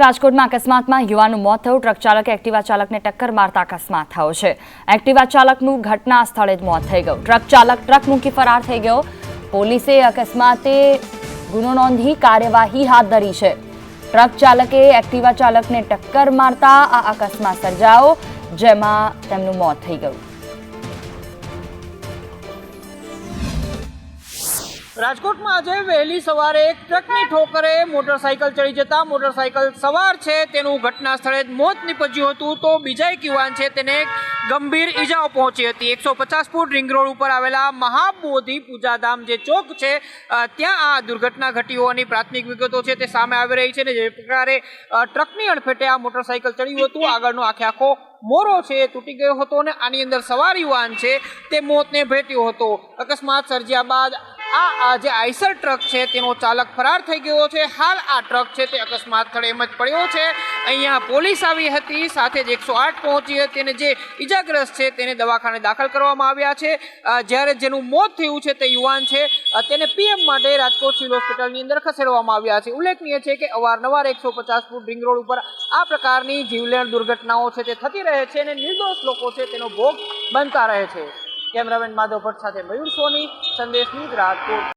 રાજકોટમાં અકસ્માતમાં યુવાનનું મોત થયું. ટ્રક ચાલકે એક્ટિવા ચાલકને ટક્કર મારતા અકસ્માત થયો છે. એક્ટિવા ચાલકનું ઘટના સ્થળે જ મોત થઈ ગયું. ટ્રક ચાલક ટ્રક મૂકી ફરાર થઈ ગયો. પોલીસે અકસ્માતે ગુનો નોંધી કાર્યવાહી હાથ ધરી છે. ટ્રક ચાલકે એક્ટિવા ચાલકને ટક્કર મારતા આ અકસ્માત સર્જાયો, જેમાં તેમનું મોત થઈ ગયું. રાજકોટમાં આજે વહેલી સવારે એક ટ્રકની ઠોકરે મોટરસાયકલ ચડી જતા મોટરસાયકલ સવાર છે, તેનું ઘટના સ્થળે જ મોત નીપજ્યું હતું તો બીજા એક યુવાન છે, તેને ગંભીર ઈજાઓ પહોંચી હતી. એકસો પચાસ ફૂટ રિંગ રોડ ઉપર આવેલા મહાબોધિ પૂજાધામ જે ચોક છે ત્યાં આ દુર્ઘટના ઘટી હોવાની પ્રાથમિક વિગતો છે, તે સામે આવી રહી છે ને જે પ્રકારે ટ્રકની અડફેટે આ મોટરસાયકલ ચડ્યું હતું. આગળનો આખે આખો મોરો છે તૂટી ગયો હતો અને આની અંદર સવાર યુવાન છે, તે મોતને ભેટ્યો હતો. અકસ્માત સર્જ્યા બાદ આ આ જે આઈસર ટ્રક છે તેનો ચાલક ફરાર થઈ ગયો છે. હાલ આ ટ્રક છે તે અકસ્માત સ્થળે એમ જ પડ્યો છે. અહીંયા પોલીસ આવી હતી, સાથે જ એકસો આઠ પહોંચી હતી અને જે ઈજાગ્રસ્ત છે તેને દવાખાને દાખલ કરવામાં આવ્યા છે. જ્યારે જેનું મોત થયું છે તે યુવાન છે તેને પીએમ માટે રાજકોટ સિવિલ હોસ્પિટલની અંદર ખસેડવામાં આવ્યા છે. ઉલ્લેખનીય છે કે અવારનવાર એકસો પચાસ ફૂટ રિંગ રોડ ઉપર આ પ્રકારની જીવલેણ દુર્ઘટનાઓ છે તે થતી રહે છે અને નિર્દોષ લોકો છે તેનો ભોગ બનતા રહે છે. કેમેરામેન માધવ ભટ્ટ સાથે મયુર સોની સંદેશ ન્યૂઝ રાજકોટ.